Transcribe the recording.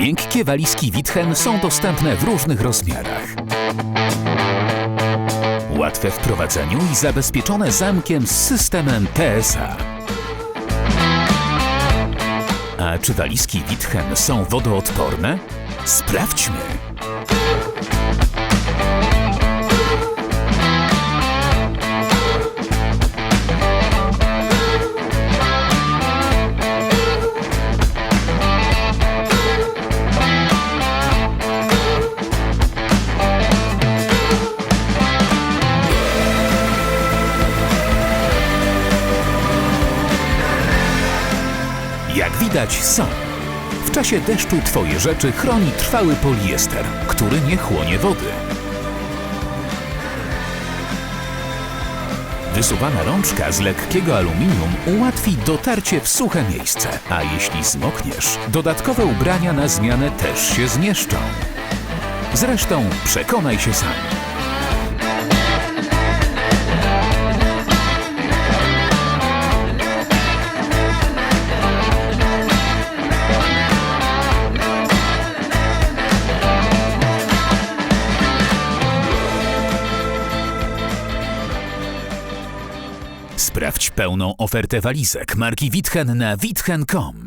Miękkie walizki Witchen są dostępne w różnych rozmiarach. Łatwe w prowadzeniu i zabezpieczone zamkiem z systemem TSA. A czy walizki Witchen są wodoodporne? Sprawdźmy! Jak widać są. W czasie deszczu Twoje rzeczy chroni trwały poliester, który nie chłonie wody. Wysuwana rączka z lekkiego aluminium ułatwi dotarcie w suche miejsce, a jeśli zmokniesz, dodatkowe ubrania na zmianę też się zmieszczą. Zresztą przekonaj się sam. Sprawdź pełną ofertę walizek marki Witchen na witchen.com.